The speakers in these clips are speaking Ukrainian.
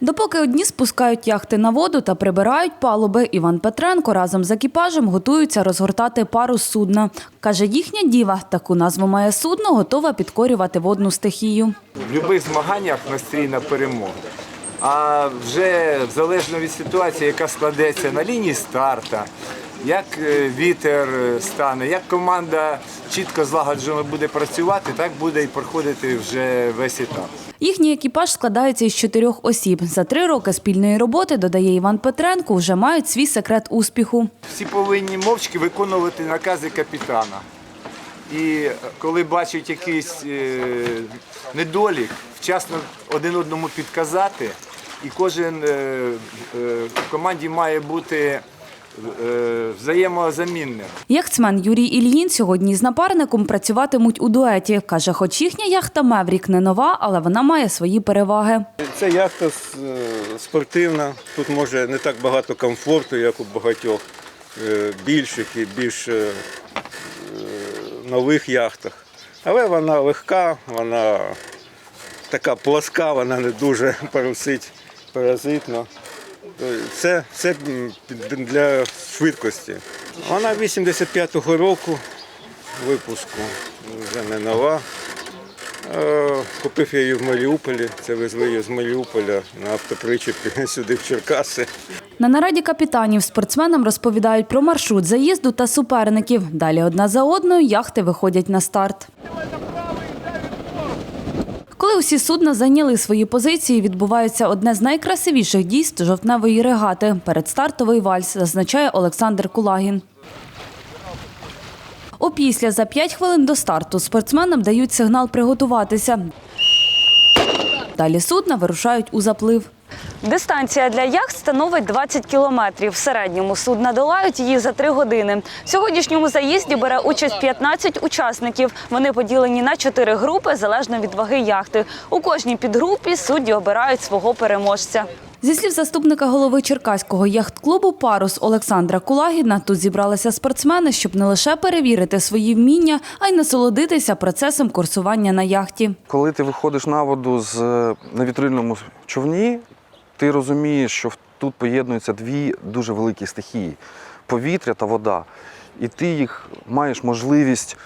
Допоки одні спускають яхти на воду та прибирають палуби, Іван Петренко разом з екіпажем готуються розгортати пару судна. Каже, їхня діва, таку назву має судно, готова підкорювати водну стихію. В будь-яких змаганнях настрій на перемогу. А вже залежно від ситуації, яка складеться на лінії старта, як е, вітер е, стане, як команда чітко злагоджено буде працювати, так буде і проходити вже весь етап. Їхній екіпаж складається із чотирьох осіб. За три роки спільної роботи, додає Іван Петренко, вже мають свій секрет успіху. Всі повинні мовчки виконувати накази капітана. І коли бачать якийсь е, недолік, вчасно один одному підказати, і кожен в команді має бути взаємозамінним. Яхтсмен Юрій Ільїн сьогодні з напарником працюватимуть у дуеті. Каже, хоч їхня яхта Меврік не нова, але вона має свої переваги. Це яхта е, спортивна. Тут може не так багато комфорту, як у багатьох е, більших і більш е, нових яхтах. Але вона легка, вона така плоска, вона не дуже парусить паразитно. Це, це для швидкості. Вона 85-го року випуску, вже не нова. Е, Купив я її в Маріуполі. Це везли її з Маріуполя на автопричепі сюди в Черкаси. На нараді капітанів спортсменам розповідають про маршрут заїзду та суперників. Далі одна за одною яхти виходять на старт. Усі судна зайняли свої позиції, відбувається одне з найкрасивіших дійств жовтневої регати – передстартовий вальс, зазначає Олександр Кулагін. Опісля за 5 хвилин до старту спортсменам дають сигнал приготуватися. Далі судна вирушають у заплив. Дистанція для яхт становить 20 кілометрів. В середньому судна долають її за 3 години. В сьогоднішньому заїзді бере участь 15 учасників. Вони поділені на 4 групи залежно від ваги яхти. У кожній підгрупі судді обирають свого переможця. Зі слів заступника голови Черкаського яхт-клубу Парус Олександра Кулагіна, тут зібралися спортсмени, щоб не лише перевірити свої вміння, а й насолодитися процесом курсування на яхті. Коли ти виходиш на воду з, на вітрильному човні, ти розумієш, що тут поєднуються дві дуже великі стихії повітря та вода. І ти їх маєш можливість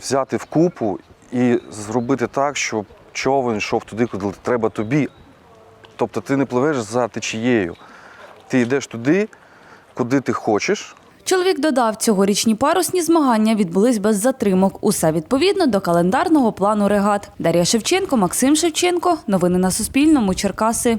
взяти в купу і зробити так, щоб човен йшов туди, куди треба тобі. Тобто ти не пливеш за течією. Ти йдеш туди, куди ти хочеш, Чоловік додав, цьогорічні парусні змагання відбулись без затримок. Усе відповідно до календарного плану регат. Дар'я Шевченко, Максим Шевченко. Новини на Суспільному. Черкаси.